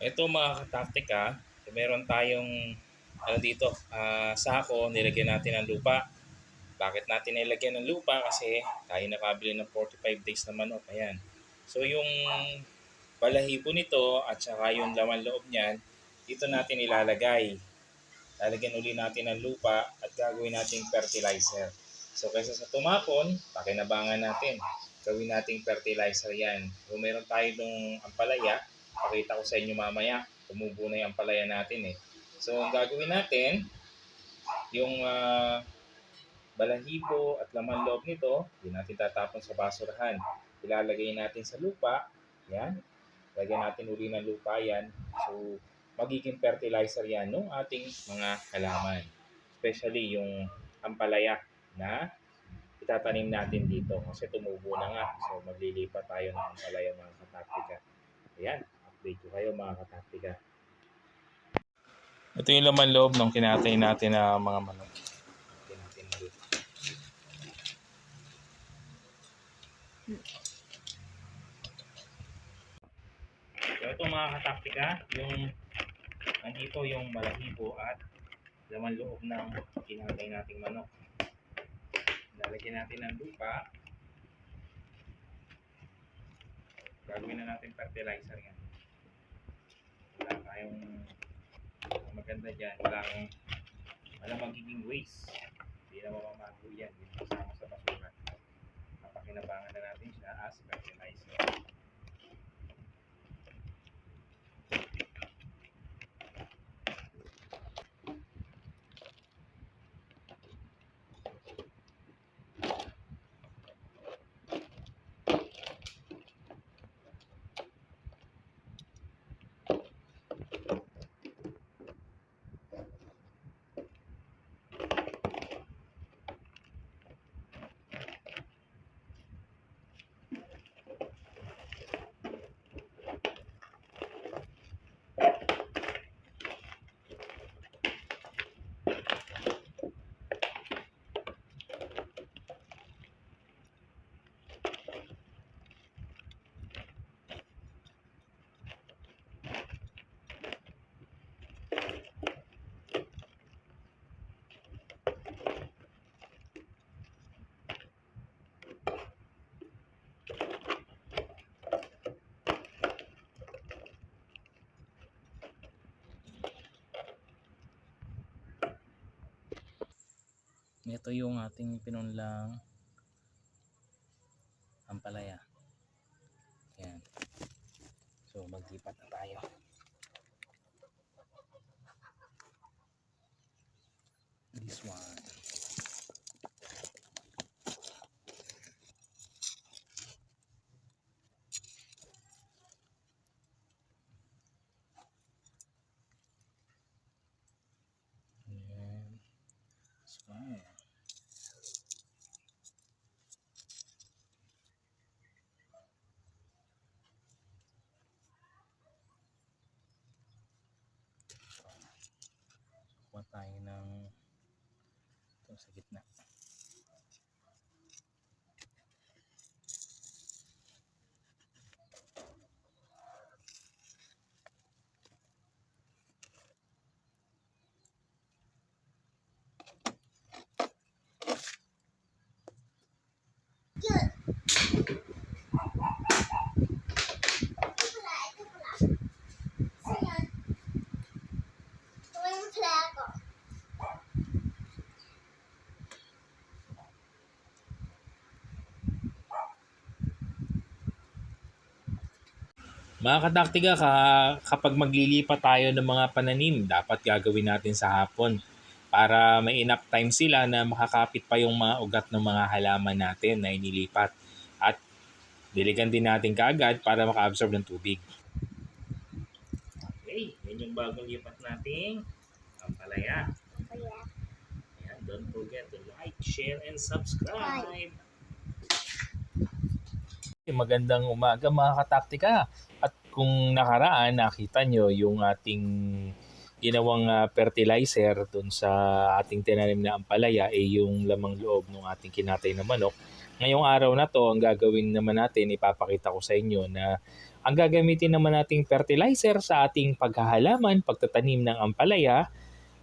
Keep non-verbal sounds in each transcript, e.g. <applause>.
Ito mga kataktika, meron tayong ano dito, ah, sako, nilagyan natin ng lupa. Bakit natin nilagyan ng lupa? Kasi tayo nakabili ng 45 days na manok. Ayan. So yung balahibo nito at saka yung laman loob niyan, dito natin ilalagay. Lalagyan uli natin ng lupa at gagawin nating fertilizer. So kaysa sa tumapon, pakinabangan natin. Gawin nating fertilizer yan. Kung meron tayo nung ampalaya, pakita ko sa inyo mamaya. Tumubo na yung ampalaya natin eh. So ang gagawin natin, yung ah, balahibo at laman loob nito, hindi natin tatapon sa basurahan. Ilalagay natin sa lupa. Yan. Lagyan natin uli ng lupa yan. So, magiging fertilizer yan ng ating mga halaman. Especially yung ampalaya na itatanim natin dito kasi tumubo na nga. So, maglilipat tayo ng ampalaya mga kataktika. Ayan. Update ko kayo mga kataktika. Ito yung laman loob ng kinatay natin na mga manok. Ng lupa. So ito mga kataktika, yung nandito yung balahibo at laman loob ng kinatay nating manok. Lalagyan natin ng lupa. Gagawin na natin fertilizer yan. Wala tayong ang maganda dyan. Walang, walang magiging waste. Hindi na mamamago yan. Hindi kasama sa basura. Napakinabangan na natin siya as fertilizer. Ito yung ating pinunlang ampalaya. Yan. So, maglipat na tayo. This one. Ayan. This one. Kuha tayo ng ito sa gitna. Mga kadaktiga, ka, kapag maglilipat tayo ng mga pananim, dapat gagawin natin sa hapon para may enough time sila na makakapit pa yung mga ugat ng mga halaman natin na inilipat. At diligan din natin kaagad para maka-absorb ng tubig. Okay, yan yung bagong lipat natin. Ang palaya. Ayan, don't forget to like, share, and subscribe. Magandang umaga mga kataktika. At kung nakaraan, nakita nyo yung ating ginawang ah, fertilizer dun sa ating tinanim na ampalaya ay yung lamang loob ng ating kinatay na manok. Ngayong araw na to, ang gagawin naman natin, ipapakita ko sa inyo na ang gagamitin naman nating fertilizer sa ating paghahalaman, pagtatanim ng ampalaya,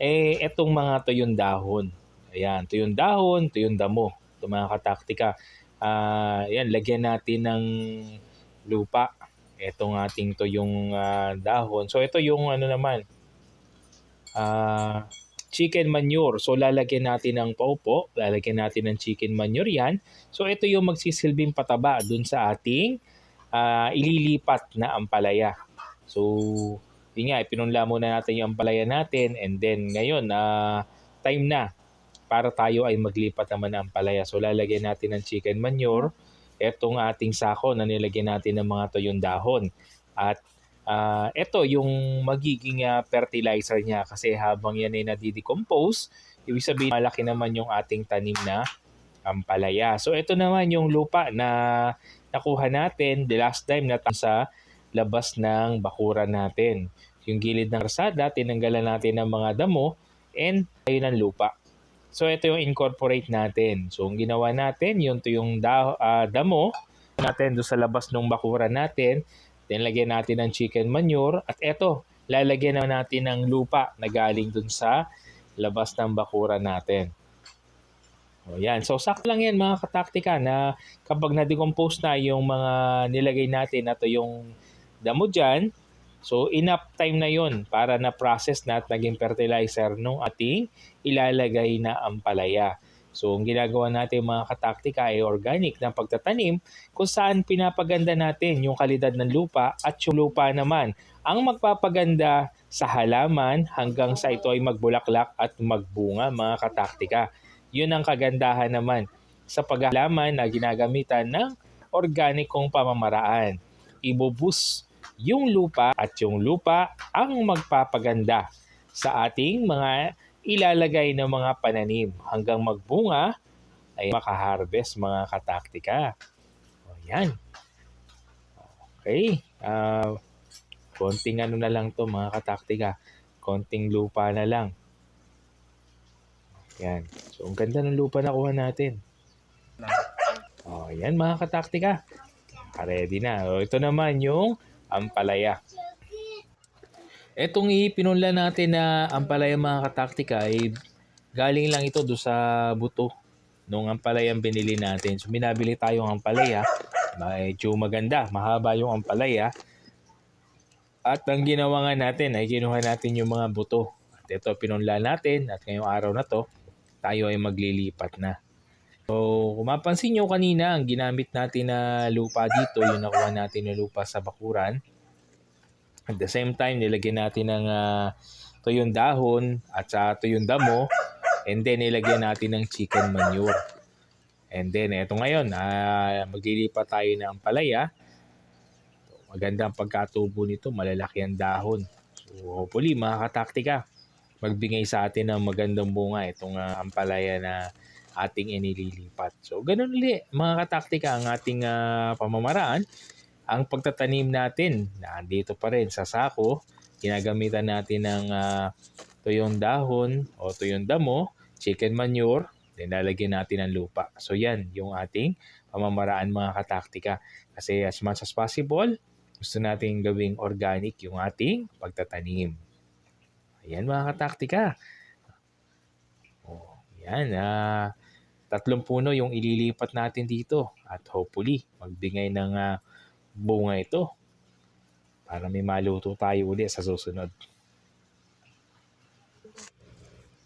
eh, etong mga tuyong dahon. Ayan, tuyong dahon, tuyong damo. Ito mga kataktika. Ah, yan, lagyan natin ng lupa. Etong ating tuyong ah, dahon. So, ito yung ano naman, ah, chicken manure. So, lalagyan natin ng paupo, lalagyan natin ng chicken manure yan. So, ito yung magsisilbing pataba dun sa ating ah, ililipat na ampalaya. So, yun nga, ipinunla muna natin yung ampalaya natin and then ngayon, na time na para tayo ay maglipat naman ng ampalaya. So, lalagyan natin ng chicken manure. Etong ating sako na nilagyan natin ng mga tuyong dahon. At ah, ito yung magiging ah, fertilizer niya kasi habang yan ay nadidecompose, ibig sabihin malaki naman yung ating tanim na ampalaya. So, ito naman yung lupa na nakuha natin the last time na sa labas ng bakuran natin. Yung gilid ng rasada, tinanggalan natin ng mga damo and ayun ang lupa. So ito yung incorporate natin. So ang ginawa natin, yun to yung da- ah, damo natin doon sa labas ng bakuran natin. Then lagyan natin ng chicken manure at eto, lalagyan na natin ng lupa na galing dun sa labas ng bakuran natin. O yan. So sakto lang yan mga kataktika na kapag na-decompose na yung mga nilagay natin, ito yung damo dyan, so enough time na yon para na-process na at naging fertilizer nung ating ilalagay na ampalaya. So ang ginagawa natin mga kataktika ay organic na pagtatanim kung saan pinapaganda natin yung kalidad ng lupa at yung lupa naman ang magpapaganda sa halaman hanggang sa ito ay magbulaklak at magbunga mga kataktika. Yun ang kagandahan naman sa paghalaman na ginagamitan ng organikong pamamaraan. Ibubus yung lupa at yung lupa ang magpapaganda sa ating mga ilalagay ng mga pananim hanggang magbunga ay makaharvest mga kataktika. O yan. Okay. Ah, konting ano na lang to mga kataktika. Konting lupa na lang. Yan. So, ang ganda ng lupa na kuha natin. O, yan mga kataktika. Ready na. O, ito naman yung ampalaya. Etong ipinunla natin na ampalaya mga kataktika ay galing lang ito do sa buto nung ampalayang binili natin. So, binabili tayong ampalaya. Medyo maganda. Mahaba yung ampalaya. At ang ginawa nga natin ay kinuha natin yung mga buto. At ito pinunla natin at ngayong araw na to, tayo ay maglilipat na. So, kung mapansin nyo kanina, ang ginamit natin na lupa dito, yung nakuha natin na lupa sa bakuran. At the same time, nilagyan natin ng uh, tuyong dahon at sa tuyong damo. And then, nilagyan natin ng chicken manure. And then, eto ngayon, uh, maglilipat tayo ng palaya. Maganda ang pagkatubo nito, malalaki ang dahon. So, hopefully, mga kataktika, magbigay sa atin ng magandang bunga itong uh, ampalaya na ating inililipat. So, ganun ulit mga kataktika ang ating uh, pamamaraan. Ang pagtatanim natin, nandito pa rin sa sako, ginagamitan natin ng uh, tuyong dahon o tuyong damo, chicken manure, then lalagyan natin ng lupa. So yan yung ating pamamaraan mga kataktika. Kasi as much as possible, gusto natin gawing organic yung ating pagtatanim. Ayan mga kataktika. Oh, yan. Uh, tatlong puno yung ililipat natin dito. At hopefully, magbigay ng uh, bunga ito. Para may maluto tayo uli sa susunod.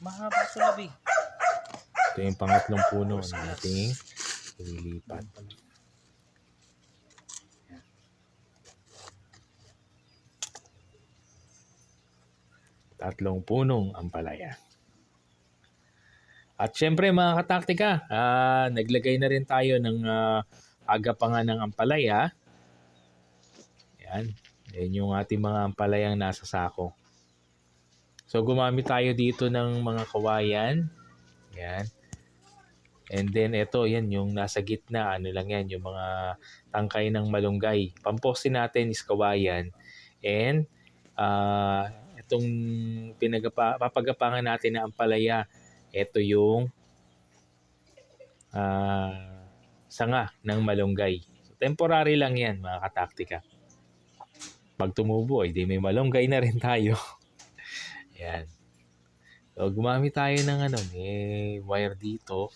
Mahaba ito labi. Ito yung pangatlong puno na ating ililipat. Tatlong punong ampalaya. At syempre mga kataktika, ah, naglagay na rin tayo ng uh, agapangan ng ampalaya. Yan. Yan yung ating mga ampalayang nasa sako. So gumamit tayo dito ng mga kawayan. Yan. And then ito, yan yung nasa gitna, ano lang yan, yung mga tangkay ng malunggay. Pamposte natin is kawayan. And uh, itong pinagapa, papagapangan natin na ampalaya, ito yung uh, sanga ng malunggay. So, temporary lang yan mga kataktika. Pag tumubo, eh, di may malunggay na rin tayo. <laughs> Yan. So, gumamit tayo ng ano, may wire dito.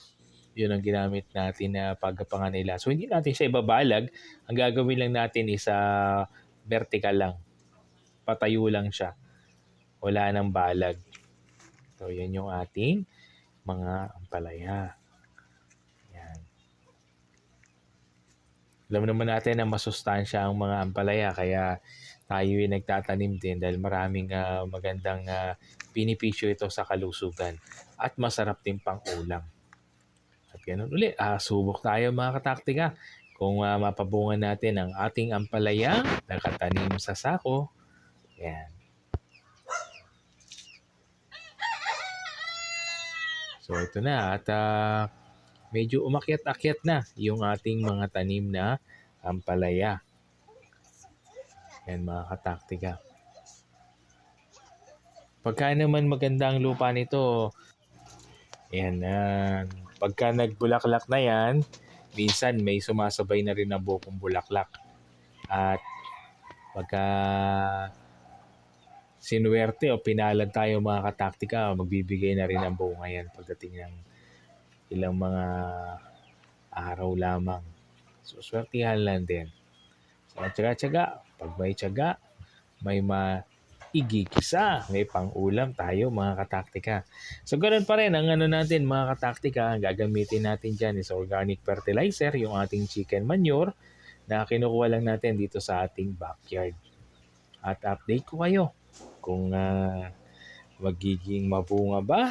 Yun ang ginamit natin na paggapangan nila. So, hindi natin siya ibabalag. Ang gagawin lang natin is ah, vertical lang. Patayo lang siya. Wala nang balag. So, yan yung ating mga ampalaya. Yan. Alam naman natin na masustansya ang mga ampalaya kaya tayo ay nagtatanim din dahil maraming ah, magandang ah, pinipisyo ito sa kalusugan at masarap din pang ulam. At ganun uli, ah, subok tayo mga kataktika kung ah, mapabungan natin ang ating ampalaya nakatanim sa sako. Yan. So ito na at ah, medyo umakyat-akyat na yung ating mga tanim na ampalaya. Yan mga kataktika. Pagka naman maganda ang lupa nito, yan, ah, pagka nagbulaklak na yan, minsan may sumasabay na rin na bukong bulaklak. At pagka sinuwerte o pinalad tayo mga kataktika, magbibigay na rin ang bunga yan pagdating ng ilang mga araw lamang. So, swertihan lang din. So, tsaga-tsaga. Pag may tsaga, may maigigisa. May pang-ulam tayo mga kataktika. So, ganun pa rin ang ano natin mga kataktika. Ang gagamitin natin dyan is organic fertilizer, yung ating chicken manure na kinukuha lang natin dito sa ating backyard. At update ko kayo kung ah, magiging mabunga ba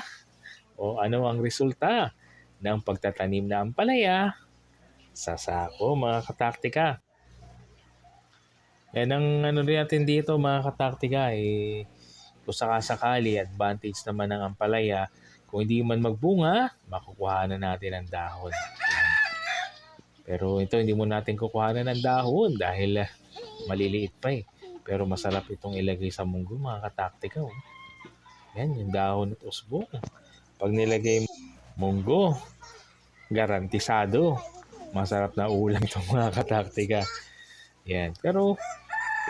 o ano ang resulta ng pagtatanim na ampalaya sa sako mga kataktika. Yan ang ano rin natin dito mga kataktika eh, kung sakasakali advantage naman ng ampalaya kung hindi man magbunga, makukuha na natin ang dahon. Pero ito hindi mo natin kukuha ng dahon dahil ah, maliliit pa eh. Pero masarap itong ilagay sa munggo mga kataktika. Oh. Yan yung dahon at usbong. Pag nilagay munggo, garantisado. Masarap na ulam itong mga kataktika. Yan. Pero,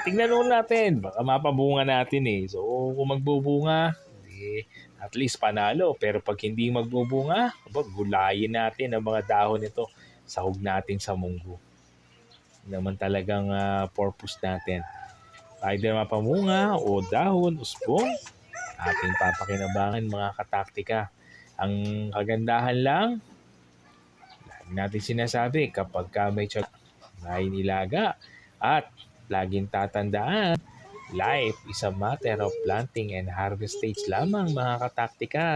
tignan muna natin. Baka mapabunga natin eh. So, kung magbubunga, di, at least panalo. Pero pag hindi magbubunga, gulayin natin ang mga dahon nito. Sahog natin sa munggo. Naman talagang ah, purpose natin. Either mapamunga o dahon, usbong, ating papakinabangan mga kataktika. Ang kagandahan lang, lagi natin sinasabi kapag ka may tiyag, may nilaga at laging tatandaan, life is a matter of planting and harvest stage lamang mga kataktika.